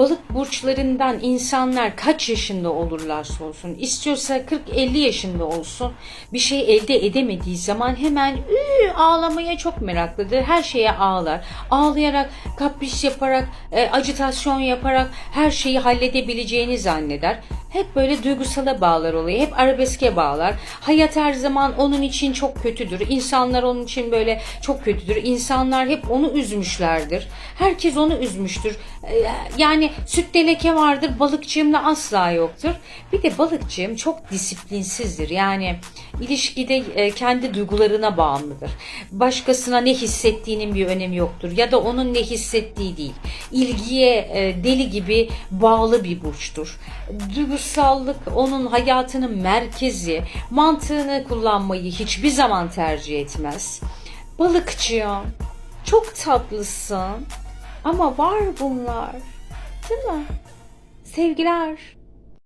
balık burçlarından insanlar kaç yaşında olurlarsa olsun, istiyorsa 40-50 yaşında olsun bir şey elde edemediği zaman hemen "Ü, ağlamaya çok meraklıdır. Her şeye ağlar. Ağlayarak, kapris yaparak, e, acitasyon yaparak her şeyi halledebileceğini zanneder. Hep böyle duygusala bağlar olayı. Hep arabeske bağlar. Hayat her zaman onun için çok kötüdür. İnsanlar onun için böyle çok kötüdür. İnsanlar hep onu üzmüşlerdir. Herkes onu üzmüştür. Ee, Yani sütte leke vardır, balıkçığımda asla yoktur. Bir de balıkçığım çok disiplinsizdir. Yani ilişkide e, kendi duygularına bağımlıdır. Başkasına ne hissettiğinin bir önemi yoktur. Ya da onun ne hissettiği değil. İlgiye e, deli gibi bağlı bir burçtur. Duygusallık onun hayatının merkezi. Mantığını kullanmayı hiçbir zaman tercih etmez. Balıkçığım çok tatlısın ama var bunlar. Değil mi? Sevgiler.